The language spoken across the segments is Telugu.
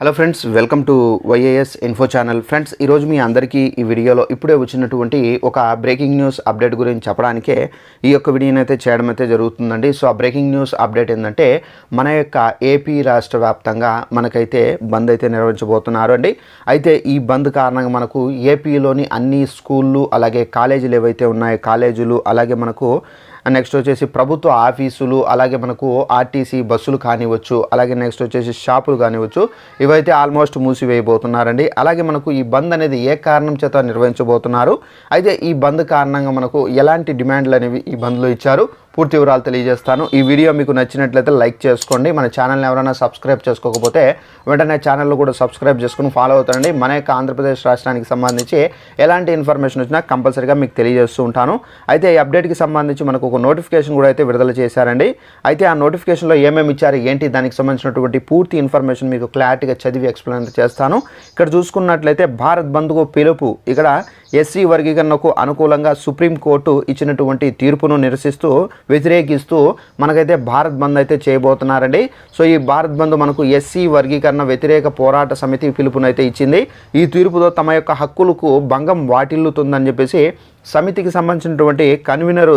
Hello friends welcome to YAS info channel friends ఈరోజు మీ అందరికీ ఈ వీడియోలో ఇప్పుడే వచ్చినటువంటి ఒక బ్రేకింగ్ న్యూస్ అప్డేట్ గురించి చెప్పడానికే ఈ యొక్క వీడియోని అయితే చేయడం అయితే జరుగుతుందండి. సో ఆ బ్రేకింగ్ న్యూస్ అప్డేట్ ఏంటంటే మన యొక్క ఏపీ రాష్ట్ర వ్యాప్తంగా మనకైతే బంద్ అయితే నిర్వహించబోతున్నారు అండి. అయితే ఈ బంద్ కారణంగా మనకు ఏపీలోని అన్ని స్కూళ్ళు అలాగే కాలేజీలు ఏవైతే ఉన్నాయో కాలేజీలు అలాగే మనకు నెక్స్ట్ వచ్చేసి ప్రభుత్వ ఆఫీసులు అలాగే మనకు ఆర్టీసీ బస్సులు కానివ్వచ్చు అలాగే నెక్స్ట్ వచ్చేసి షాపులు కానివ్వచ్చు ఇవైతే ఆల్మోస్ట్ మూసివేయబోతున్నారండి. అలాగే మనకు ఈ బంద్ అనేది ఏ కారణం చేత నిర్వహించబోతున్నారు? అయితే ఈ బంద్ కారణంగా మనకు ఎలాంటి డిమాండ్లు అనేవి ఈ బంద్లో ఇచ్చారు? పూర్తి వివరాలు తెలియజేస్తాను. ఈ వీడియో మీకు నచ్చినట్లయితే లైక్ చేసుకోండి. మన ఛానల్ని ఎవరైనా సబ్స్క్రైబ్ చేసుకోకపోతే వెంటనే ఛానల్లో కూడా సబ్స్క్రైబ్ చేసుకుని ఫాలో అవుతారండి మన యొక్క ఆంధ్రప్రదేశ్ రాష్ట్రానికి సంబంధించి ఎలాంటి ఇన్ఫర్మేషన్ వచ్చినా కంపల్సరీగా మీకు తెలియజేస్తూ ఉంటాను. అయితే ఈ అప్డేట్కి సంబంధించి మనకు ఒక నోటిఫికేషన్ కూడా అయితే విడుదల చేశారండి. అయితే ఆ నోటిఫికేషన్లో ఏమేమి ఇచ్చారు ఏంటి దానికి సంబంధించినటువంటి పూర్తి ఇన్ఫర్మేషన్ మీకు క్లారిటీగా చదివి ఎక్స్ప్లెయిన్ చేస్తాను. ఇక్కడ చూసుకున్నట్లయితే భారత్ బంద్కు పిలుపు ఇక్కడ ఎస్సీ వర్గీకరణకు అనుకూలంగా సుప్రీంకోర్టు ఇచ్చినటువంటి తీర్పును నిరసిస్తూ వ్యతిరేకిస్తూ మనకైతే భారత్ బంద్ అయితే చేయబోతున్నారండి. సో ఈ భారత్ బంద్ మనకు ఎస్సీ వర్గీకరణ వ్యతిరేక పోరాట సమితి పిలుపునైతే ఇచ్చింది. ఈ తీర్పుతో తమ యొక్క హక్కులకు భంగం వాటిల్లుతుందని చెప్పేసి సమితికి సంబంధించినటువంటి కన్వీనరు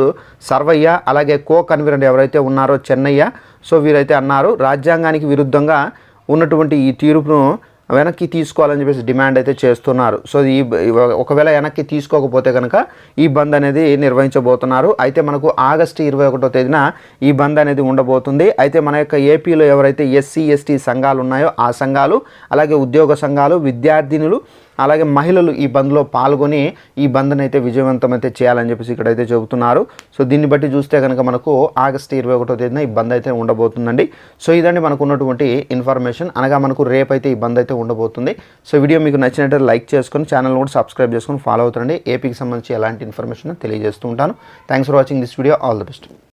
సర్వయ్య అలాగే కో కన్వీనర్ ఎవరైతే ఉన్నారో చెన్నయ్య సో వీరైతే అన్నారు. రాజ్యాంగానికి విరుద్ధంగా ఉన్నటువంటి ఈ తీర్పును వెనక్కి తీసుకోవాలని చెప్పేసి డిమాండ్ అయితే చేస్తున్నారు. సో ఈ ఒకవేళ వెనక్కి తీసుకోకపోతే కనుక ఈ బంద్ అనేది నిర్వహించబోతున్నారు. అయితే మనకు ఆగస్టు ఇరవై ఒకటో తేదీన ఈ బంద్ అనేది ఉండబోతుంది. అయితే మన యొక్క ఏపీలో ఎవరైతే ఎస్సీ ఎస్టీ సంఘాలు ఉన్నాయో ఆ సంఘాలు అలాగే ఉద్యోగ సంఘాలు విద్యార్థినులు అలాగే మహిళలు ఈ బంద్లో పాల్గొని ఈ బంద్ని అయితే విజయవంతం అయితే చేయాలని చెప్పేసి ఇక్కడైతే చెబుతున్నారు. సో దీన్ని బట్టి చూస్తే కనుక మనకు ఆగస్టు ఇరవై ఒకటో తేదీన ఈ బంద్ అయితే ఉండబోతుందండి. సో ఇదండి మనకు ఉన్నటువంటి ఇన్ఫర్మేషన్. అనగా మనకు రేపైతే ఈ బంద్ అయితే ఉండబోతుంది. సో వీడియో మీకు నచ్చినట్టు లైక్ చేసుకొని ఛానల్ కూడా సబ్స్క్రైబ్ చేసుకొని ఫాలో అవుతుండండి. ఏపీకి సంబంధించి ఎలాంటి ఇన్ఫర్మేషన్ తెలియజేస్తూ ఉంటాను. Thanks for watching this video all the best